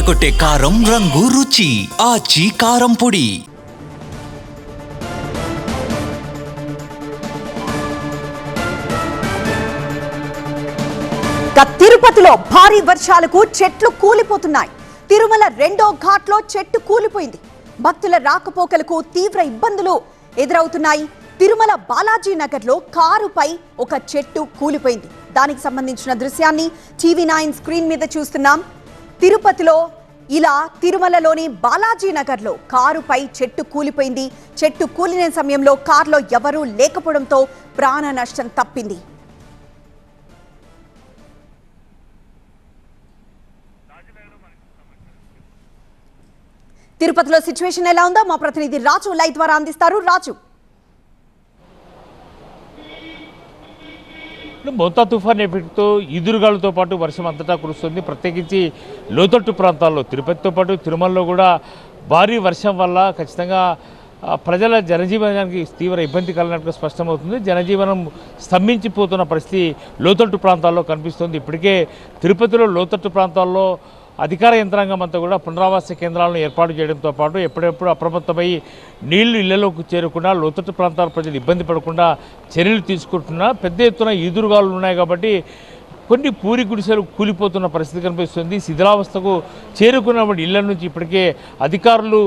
అదరగొట్టే కారం రంగు రుచి. ఆచి కారం పొడి. తిరుపతిలో భారీ వర్షాలకు చెట్లు కూలిపోతున్నాయి. తిరుమల రెండో ఘాట్లో చెట్టు కూలిపోయింది. భక్తుల రాకపోకలకు తీవ్ర ఇబ్బందులు ఎదురవుతున్నాయి. తిరుమల బాలాజీ నగర్లో కారుపై ఒక చెట్టు కూలిపోయింది. దానికి సంబంధించిన దృశ్యాన్ని టీవీ నైన్ స్క్రీన్ మీద చూస్తున్నాం. తిరుపతిలో ఇలా తిరుమలలోని బాలాజీ నగర్లో కారుపై చెట్టు కూలిపోయింది. చెట్టు కూలిన సమయంలో కారులో ఎవరూ లేకపోవడంతో ప్రాణ నష్టం తప్పింది. తిరుపతిలో సిచ్యువేషన్ ఎలా ఉందో మా ప్రతినిధి రాజు లైవ్ ద్వారా అందిస్తారు. రాజు. మోతా తుఫాన్ ఎఫెక్ట్తో ఈదురుగాలతో పాటు వర్షం అంతటా కురుస్తుంది. ప్రత్యేకించి లోతట్టు ప్రాంతాల్లో తిరుపతితో పాటు తిరుమలలో కూడా భారీ వర్షం వల్ల ఖచ్చితంగా ప్రజల జనజీవనానికి తీవ్ర ఇబ్బంది కలిగినట్టుగా స్పష్టమవుతుంది. జనజీవనం స్తంభించిపోతున్న పరిస్థితి లోతట్టు ప్రాంతాల్లో కనిపిస్తుంది. ఇప్పటికే తిరుపతిలో లోతట్టు ప్రాంతాల్లో అధికార యంత్రాంగం అంతా కూడా పునరావాస కేంద్రాలను ఏర్పాటు చేయడంతో పాటు ఎప్పుడెప్పుడు అప్రమత్తమై నీళ్ళు ఇళ్ళలోకి చేరకుండా లోతట్టు ప్రాంతాల ప్రజలు ఇబ్బంది పడకుండా చర్యలు తీసుకుంటున్నా పెద్ద ఎత్తున ఈదురుగాలు ఉన్నాయి కాబట్టి కొన్ని పూరి గుడిసెలు కూలిపోతున్న పరిస్థితి కనిపిస్తుంది. శిథిలావస్థకు చేరుకున్నప్పుడు ఇళ్ళ నుంచి ఇప్పటికే అధికారులు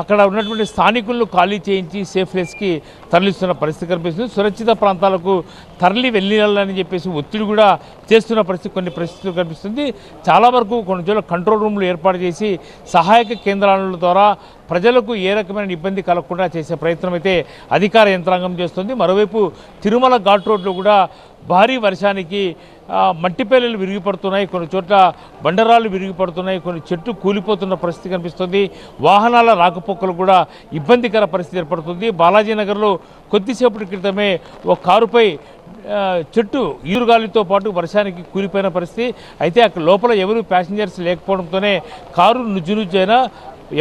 అక్కడ ఉన్నటువంటి స్థానికులను ఖాళీ చేయించి సేఫ్ ప్లేస్కి తరలిస్తున్న పరిస్థితి కనిపిస్తుంది. సురక్షిత ప్రాంతాలకు తరలి వెళ్ళాలని చెప్పేసి ఒత్తిడి కూడా చేస్తున్న పరిస్థితి కొన్ని పరిస్థితులు కనిపిస్తుంది. చాలా వరకు కొన్ని చోట్ల కంట్రోల్ రూమ్లు ఏర్పాటు చేసి సహాయక కేంద్రాల ద్వారా ప్రజలకు ఏ రకమైన ఇబ్బంది కలగకుండా చేసే ప్రయత్నం అయితే అధికార యంత్రాంగం చేస్తుంది. మరోవైపు తిరుమల ఘాట్ రోడ్లో కూడా భారీ వర్షానికి మట్టిపేలలు విరిగిపడుతున్నాయి కొన్ని చోట్ల బండరాళ్ళు విరిగిపడుతున్నాయి కొన్ని చెట్లు కూలిపోతున్న పరిస్థితి కనిపిస్తుంది. వాహనాల రాకపోకలు కూడా ఇబ్బందికర పరిస్థితి ఏర్పడుతుంది. బాలాజీనగర్లో కొద్దిసేపటి క్రితమే ఒక కారుపై చెట్టు ఈరుగాలితో పాటు వర్షానికి కూలిపోయిన పరిస్థితి. అయితే అక్కడ లోపల ఎవరు ప్యాసింజర్స్ లేకపోవడంతోనే కారు నుజ్జునుజ్జైనా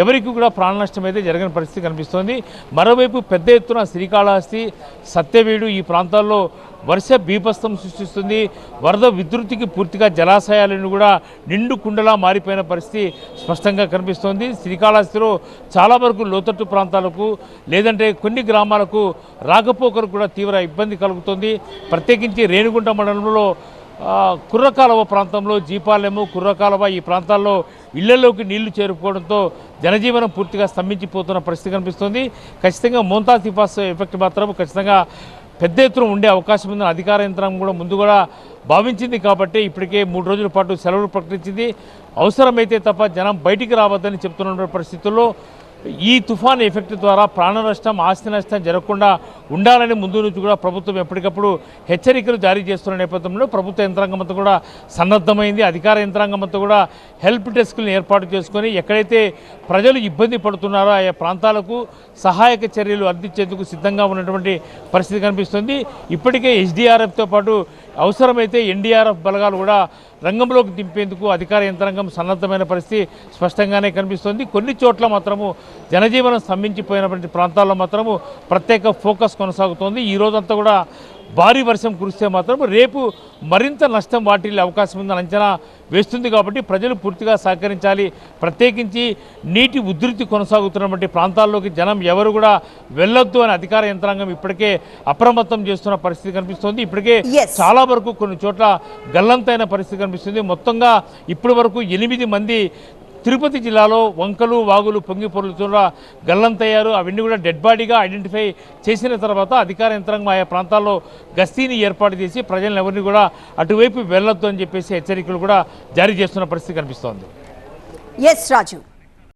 ఎవరికి కూడా ప్రాణ నష్టం అయితే జరగని పరిస్థితి కనిపిస్తోంది. మరోవైపు పెద్ద ఎత్తున శ్రీకాళహస్తి సత్యవేడు ఈ ప్రాంతాల్లో వర్ష బీభత్సం సృష్టిస్తుంది. వరద విధృతికి పూర్తిగా జలాశయాలను కూడా నిండు కుండలా మారిపోయిన పరిస్థితి స్పష్టంగా కనిపిస్తోంది. శ్రీకాళహస్తిలో చాలా వరకు లోతట్టు ప్రాంతాలకు లేదంటే కొన్ని గ్రామాలకు రాకపోకలు కూడా తీవ్ర ఇబ్బంది కలుగుతుంది. ప్రత్యేకించి రేణిగుంట మండలంలో కుర్రకాలవ ప్రాంతంలో జీపాలెము కుర్రకాలవ ఈ ప్రాంతాల్లో ఇళ్ళలోకి నీళ్ళు చేరుకోవడంతో జనజీవనం పూర్తిగా స్తంభించిపోతున్న పరిస్థితి కనిపిస్తుంది. ఖచ్చితంగా మోంతా సిఫాస్ ఎఫెక్ట్ మాత్రం ఖచ్చితంగా పెద్ద ఎత్తున ఉండే అవకాశం ఉందని అధికార యంత్రాంగం కూడా ముందు కూడా భావించింది. కాబట్టి ఇప్పటికే మూడు రోజుల పాటు సెలవులు ప్రకటించింది. అవసరమైతే తప్ప జనం బయటికి రావద్దని చెప్తున్న పరిస్థితుల్లో ఈ తుఫాన్ ఎఫెక్ట్ ద్వారా ప్రాణ నష్టం ఆస్తి నష్టం జరగకుండా ఉండాలని ముందు నుంచి కూడా ప్రభుత్వం ఎప్పటికప్పుడు హెచ్చరికలు జారీ చేస్తున్న నేపథ్యంలో ప్రభుత్వ యంత్రాంగం అంతా కూడా సన్నద్ధమైంది. అధికార యంత్రాంగం అంతా కూడా హెల్ప్ డెస్క్లను ఏర్పాటు చేసుకొని ఎక్కడైతే ప్రజలు ఇబ్బంది పడుతున్నారో ఆయా ప్రాంతాలకు సహాయక చర్యలు అందించేందుకు సిద్ధంగా ఉన్నటువంటి పరిస్థితి కనిపిస్తుంది. ఇప్పటికే ఎస్డీఆర్ఎఫ్తో పాటు అవసరమైతే ఎన్డీఆర్ఎఫ్ బలగాలు కూడా రంగంలోకి దింపేందుకు అధికార యంత్రాంగం సన్నద్ధమైన పరిస్థితి స్పష్టంగానే కనిపిస్తోంది. కొన్ని చోట్ల మాత్రము జనజీవనం స్తంభించిపోయినటువంటి ప్రాంతాల్లో మాత్రము ప్రత్యేక ఫోకస్ కొనసాగుతోంది. ఈ రోజంతా కూడా భారీ వర్షం కురిస్తే మాత్రం రేపు మరింత నష్టం వాటిల్లే అవకాశం ఉందని అంచనా వేస్తుంది కాబట్టి ప్రజలు పూర్తిగా సహకరించాలి. ప్రత్యేకించి నీటి ఉధృతి కొనసాగుతున్నటువంటి ప్రాంతాల్లోకి జనం ఎవరు కూడా వెళ్ళొద్దు అని అధికార యంత్రాంగం ఇప్పటికే అప్రమత్తం చేస్తున్న పరిస్థితి కనిపిస్తోంది. ఇప్పటికే. చాలా వరకు కొన్ని చోట్ల గల్లంతైన పరిస్థితి కనిపిస్తుంది. మొత్తంగా ఇప్పటి వరకు ఎనిమిది మంది తిరుపతి జిల్లాలో వంకలు వాగులు పొంగి పొరులుతున్న గల్లంతయ్యారు. అవన్నీ కూడా డెడ్ బాడీగా ఐడెంటిఫై చేసిన తర్వాత అధికార యంత్రాంగం ఆయా ప్రాంతాల్లో గస్తీని ఏర్పాటు చేసి ప్రజలను ఎవరిని కూడా అటువైపు వెళ్ళొద్దు అని చెప్పేసి హెచ్చరికలు కూడా జారీ చేస్తున్న పరిస్థితి కనిపిస్తోంది. ఎస్ రాజు